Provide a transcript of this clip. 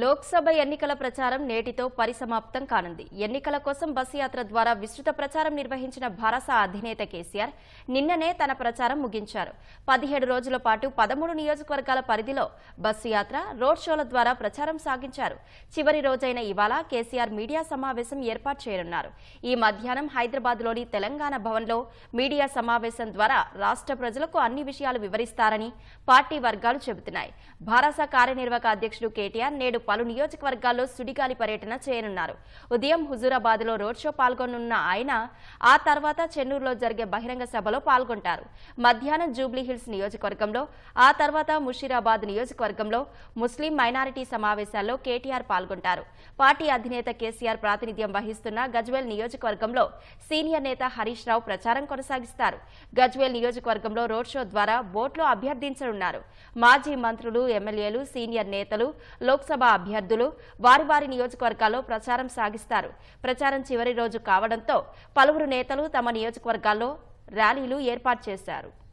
లోక్సభ ఎన్నికల ప్రచారం నేటితో పరిసమాప్తం కానుంది. ఎన్నికల కోసం బస్సు యాత్ర ద్వారా విస్తృత ప్రచారం నిర్వహించిన భారస అధినేత కేసీఆర్ నిన్ననే తన ప్రచారం ముగించారు. పదిహేడు రోజుల పాటు పదమూడు నియోజకవర్గాల పరిధిలో బస్సు యాత్ర రోడ్ షోల ద్వారా ప్రచారం సాగించారు. చివరి రోజైన ఇవాళ కేసీఆర్ మీడియా సమావేశం ఏర్పాటు చేయనున్నారు. ఈ మధ్యాహ్నం హైదరాబాద్లోని తెలంగాణ భవన్లో మీడియా సమావేశం ద్వారా రాష్ట్ర ప్రజలకు అన్ని విషయాలు వివరిస్తారని పార్టీ వర్గాలు చెబుతున్నాయి. భారస కార్యనిర్వాహక అధ్యక్షుడు కేటీఆర్ నేడు పలు నియోజకవర్గాల్లో సుడిగాలి పర్యటన చేయనున్నారు. ఉదయం హుజూరాబాద్లో రోడ్ షో పాల్గొనున్న ఆయన ఆ తర్వాత చెన్నూరులో జరిగే బహిరంగ సభలో పాల్గొంటారు. మధ్యాహ్నం జూబ్లీహిల్స్ నియోజకవర్గంలో ఆ తర్వాత ముషీరాబాద్ నియోజకవర్గంలో ముస్లిం మైనారిటీ సమావేశాల్లో కేటీఆర్ పాల్గొంటారు. పార్టీ అధినేత కేసీఆర్ ప్రాతినిధ్యం వహిస్తున్న గజ్వేల్ నియోజకవర్గంలో సీనియర్ నేత హరీష్ రావు ప్రచారం కొనసాగిస్తారు. గజ్వేల్ నియోజకవర్గంలో రోడ్ షో ద్వారా బోట్లో అభ్యర్థించనున్నారు. మాజీ మంత్రులు ఎమ్మెల్యేలు సీనియర్ నేతలు లోక్సభ అభ్యర్థులు వారి వారి నియోజకవర్గాల్లో ప్రచారం సాగిస్తారు. ప్రచారం చివరి రోజు కావడంతో పలువురు నేతలు తమ నియోజకవర్గాల్లో ర్యాలీలు ఏర్పాటు చేశారు.